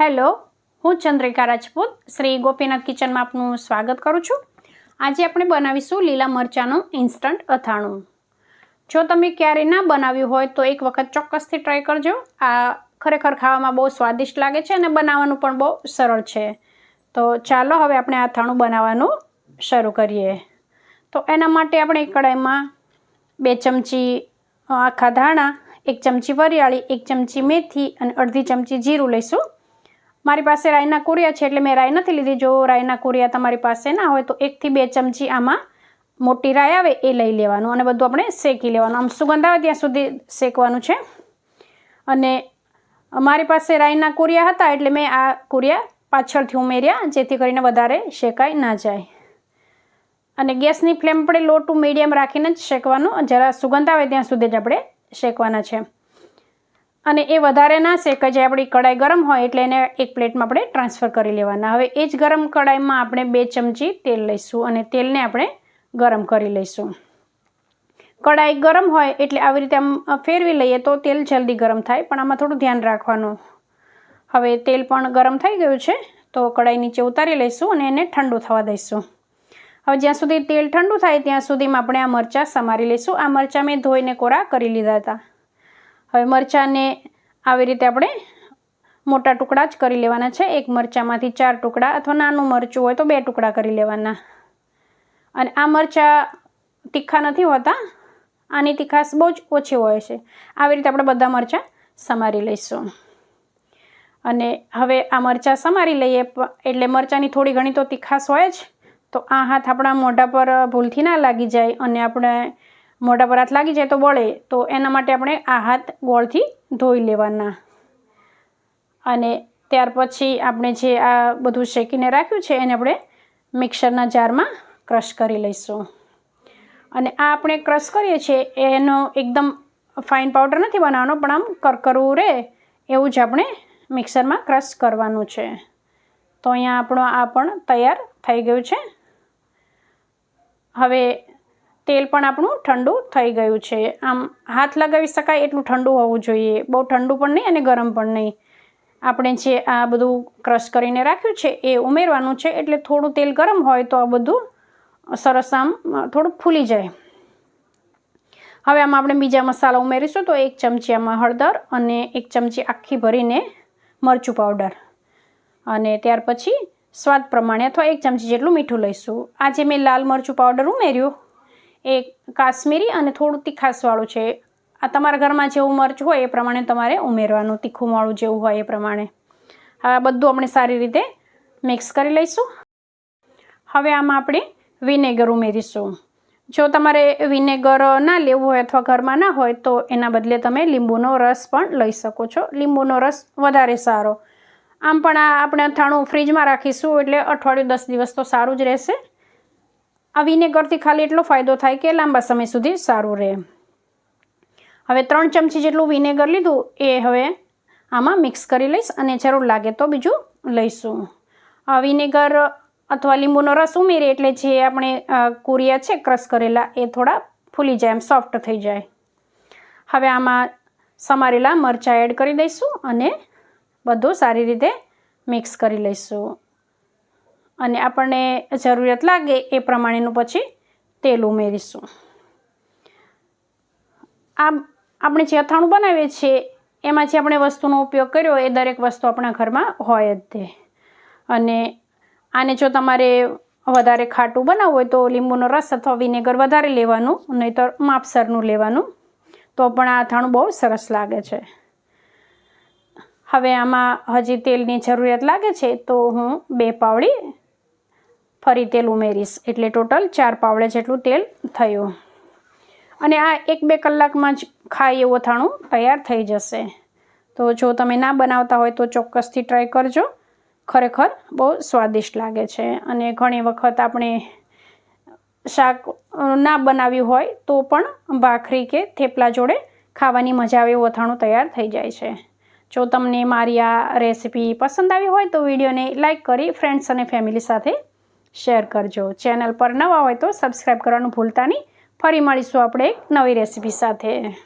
Hello, હું ચંદ્રિકા રાજપૂત, શ્રી ગોપીનાથ કિચનમાં આપનું સ્વાગત કરું છું. આજે આપણે બનાવીશું લીલા મરચાંનું ઇન્સ્ટન્ટ અથાણું. જો તમે ક્યારેય ના બનાવ્યું હોય તો એક વખત ચોક્કસથી ટ્રાય કરજો. આ ખરેખર ખાવામાં બહુ સ્વાદિષ્ટ લાગે છે અને બનાવવાનું પણ બહુ સરળ છે. તો ચાલો હવે આપણે આ અથાણું બનાવવાનું શરૂ કરીએ. તો એના માટે આપણે કડાઈમાં બે ચમચી આખા ધાણા, એક ચમચી વરિયાળી, એક ચમચી મેથી અને અડધી ચમચી જીરું લઈશું. મારી પાસે રાઈના કુરિયા છે એટલે મેં રાઈ નથી લીધી. જો રાઈના કુરિયા તમારી પાસે ના હોય તો એકથી બે ચમચી આમાં મોટી રાઈ આવે એ લઈ લેવાનું અને બધું આપણે શેકી લેવાનું. આમ સુગંધ આવે ત્યાં સુધી શેકવાનું છે. અને મારી પાસે રાઈના કુરિયા હતા એટલે મેં આ કુરિયા પાછળથી ઉમેર્યા જેથી કરીને વધારે શેકાઈ ના જાય. અને ગેસની ફ્લેમ આપણે લો ટુ મીડિયમ રાખીને જ શેકવાનું. જરા સુગંધ આવે ત્યાં સુધી જ આપણે શેકવાના છે. અને એ વધારે ના શેકે જે આપણી કડાઈ ગરમ હોય એટલે એને એક પ્લેટમાં આપણે ટ્રાન્સફર કરી લેવાના. હવે એ જ ગરમ કડાઈમાં આપણે બે ચમચી તેલ લઈશું અને તેલને આપણે ગરમ કરી લઈશું. કડાઈ ગરમ હોય એટલે આવી રીતે આમ ફેરવી લઈએ તો તેલ જલ્દી ગરમ થાય, પણ આમાં થોડું ધ્યાન રાખવાનું. હવે તેલ પણ ગરમ થઈ ગયું છે, તો કડાઈ નીચે ઉતારી લઈશું અને એને ઠંડુ થવા દઈશું. હવે જ્યાં સુધી તેલ ઠંડુ થાય ત્યાં સુધીમાં આપણે આ મરચાં સમારી લઈશું. આ મરચાં મેં ધોઈને કોરા કરી લીધા હતા. હવે મરચાંને આવી રીતે આપણે મોટા ટુકડા જ કરી લેવાના છે. એક મરચાંમાંથી ચાર ટુકડા અથવા નાનું મરચું હોય તો બે ટુકડા કરી લેવાના. અને આ મરચાં તીખા નથી હોતા, આની તીખાશ બહુ જ ઓછી હોય છે. આવી રીતે આપણે બધા મરચાં સમારી લઈશું. અને હવે આ મરચાં સમારી લઈએ, એટલે મરચાંની થોડી ઘણી તો તીખાશ હોય જ. તો આ હાથ આપણા મોઢા પર ભૂલથી ના લાગી જાય અને આપણે મોઢા પર હાથ લાગી જાય તો બળે. તો એના માટે આપણે આ હાથ ગોળથી ધોઈ લેવાના. અને ત્યાર પછી આપણે જે આ બધું શેકીને રાખ્યું છે એને આપણે મિક્સરના જારમાં ક્રશ કરી લઈશું. અને આ આપણે ક્રશ કરીએ છીએ, એનો એકદમ ફાઇન પાવડર નથી બનાવવાનો, પણ આમ કરકરવું રહે એવું જ આપણે મિક્સરમાં ક્રશ કરવાનું છે. તો અહીંયા આપણો આ પણ તૈયાર થઈ ગયું છે. હવે તેલ પણ આપણું ઠંડુ થઈ ગયું છે. આમ હાથ લગાવી શકાય એટલું ઠંડુ હોવું જોઈએ. બહુ ઠંડુ પણ નહીં અને ગરમ પણ નહીં. આપણે જે આ બધું ક્રશ કરીને રાખ્યું છે એ ઉમેરવાનું છે એટલે થોડું તેલ ગરમ હોય તો આ બધું સરસ આમ થોડું ફૂલી જાય. હવે આમાં આપણે બીજા મસાલા ઉમેરીશું તો એક ચમચી આમાં હળદર અને એક ચમચી આખી ભરીને મરચું પાવડર અને ત્યાર પછી સ્વાદ પ્રમાણે અથવા એક ચમચી જેટલું મીઠું લઈશું. આજે મેં લાલ મરચું પાવડર ઉમેર્યું. એ કાશ્મીરી અને થોડું તીખાસવાળું છે. આ તમારા ઘરમાં જેવું મરચ હોય એ પ્રમાણે તમારે ઉમેરવાનું, તીખું માળું જેવું હોય એ પ્રમાણે. હવે બધું આપણે સારી રીતે મિક્સ કરી લઈશું. હવે આમાં આપણે વિનેગર ઉમેરીશું. જો તમારે વિનેગર ના લેવું હોય અથવા ઘરમાં ના હોય તો એના બદલે તમે લીંબુનો રસ પણ લઈ શકો છો. લીંબુનો રસ વધારે સારો. આમ પણ આ આપણે અથાણું ફ્રીજમાં રાખીશું એટલે અઠવાડિયું દસ દિવસ તો સારું જ રહેશે. આ વિનેગરથી ખાલી એટલો ફાયદો થાય કે લાંબા સમય સુધી સારું રહે. હવે ત્રણ ચમચી જેટલું વિનેગર લીધું, એ હવે આમાં મિક્સ કરી લઈશ અને જરૂર લાગે તો બીજું લઈશું. આ વિનેગર અથવા લીંબુનો રસ ઉમેરીએ એટલે જે આપણે કુરિયા છે, ક્રશ કરેલા, એ થોડા ફૂલી જાય, એમ સોફ્ટ થઈ જાય. હવે આમાં સમારેલા મરચાં એડ કરી દઈશું અને બધું સારી રીતે મિક્સ કરી લઈશું. અને આપણને જરૂરિયાત લાગે એ પ્રમાણેનું પછી તેલ ઉમેરીશું. આ આપણે જે અથાણું બનાવીએ છીએ એમાં જે આપણે વસ્તુનો ઉપયોગ કર્યો, એ દરેક વસ્તુ આપણા ઘરમાં હોય જ તે. અને આને જો તમારે વધારે ખાટું બનાવવું હોય તો લીંબુનો રસ અથવા વિનેગર વધારે લેવાનું, નહીંતર માપસરનું લેવાનું. તો પણ આ અથાણું બહુ સરસ લાગે છે. હવે આમાં હજી તેલની જરૂરિયાત લાગે છે, તો હું બે પાવડી ફરી તેલ ઉમેરીશ. એટલે ટોટલ ચાર પાવડે જેટલું તેલ થયું. અને આ એક બે કલાકમાં જ ખાય એવું અથાણું તૈયાર થઈ જશે. તો જો તમે ના બનાવતા હોય તો ચોક્કસથી ટ્રાય કરજો. ખરેખર બહુ સ્વાદિષ્ટ લાગે છે. અને ઘણી વખત આપણે શાક ના બનાવ્યું હોય તો પણ ભાખરી કે થેપલા જોડે ખાવાની મજા આવે એવું અથાણું તૈયાર થઈ જાય છે. જો તમને મારી આ રેસીપી પસંદ આવી હોય તો વિડીયોને લાઇક કરી ફ્રેન્ડ્સ અને ફેમિલી સાથે શેર કરજો. ચેનલ પર નવા હોય તો સબસ્ક્રાઈબ કરવાનું ભૂલતા નહીં. ફરી મળીશું આપણે એક નવી રેસીપી સાથે.